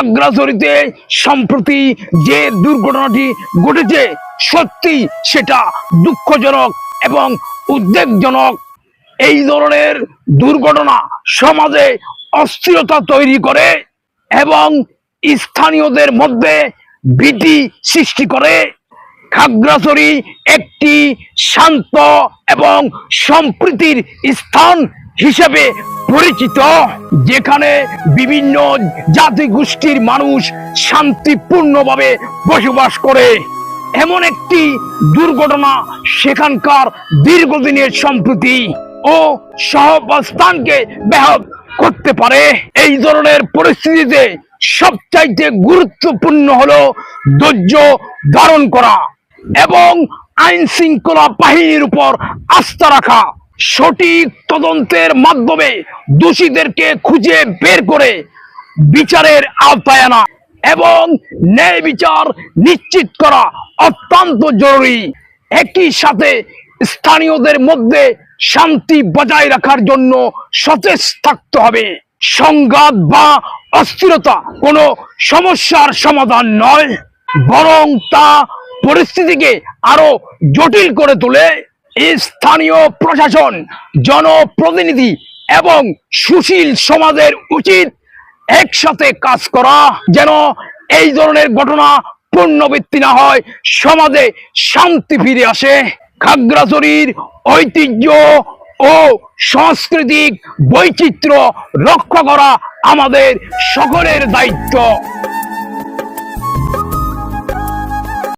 খাগড়াছড়িতে সম্প্রতি যে দুর্ঘটনাটি ঘটেছে, সত্যি সেটা দুঃখজনক এবং উদ্বেগজনক। এই ধরনের দুর্ঘটনা সমাজে অস্থিরতা তৈরি করে এবং স্থানীয়দের মধ্যে ভীতি সৃষ্টি করে। খাগড়াছড়ি একটি শান্ত এবং সম্প্রীতির স্থান হিসেবে পরিচিত, যেখানে বিভিন্ন জাতি গোষ্ঠীর মানুষ শান্তিপূর্ণভাবে বসবাস করে। এমন একটি দুর্ঘটনা সেখানকার দীর্ঘদিনের সম্প্রীতি ও সহাবস্থানকে ব্যাহত করতে পারে। এই ধরনের পরিস্থিতিতে সবচাইতে গুরুত্বপূর্ণ হলো ধৈর্য ধারণ করা এবং আইন শৃঙ্খলা বাহিনীর উপর আস্থা রাখা। সঠিক তদন্তের মাধ্যমে দোষীদেরকে খুঁজে বের করে বিচারের আওতায় আনা এবং ন্যায় বিচার নিশ্চিত করা অত্যন্ত জরুরি। একই সাথে স্থানীয়দের মধ্যে শান্তি বজায় রাখার জন্য সতেজ থাকতে হবে। সংঘাত বা অস্থিরতা কোনো সমস্যার সমাধান নয়, বরং তা পরিস্থিতিকে আরও জটিল করে তোলে। স্থানীয় প্রশাসন, জনপ্রতিনিধি এবং সুশীল সমাজের উচিত একসাথে কাজ করা, যেন এই ধরনের ঘটনা পুনরাবৃত্তি না হয়, সমাজে শান্তি ফিরে আসে। খাগড়াছড়ির ঐতিহ্য ও সাংস্কৃতিক বৈচিত্র্য রক্ষা করা আমাদের সকলের দায়িত্ব।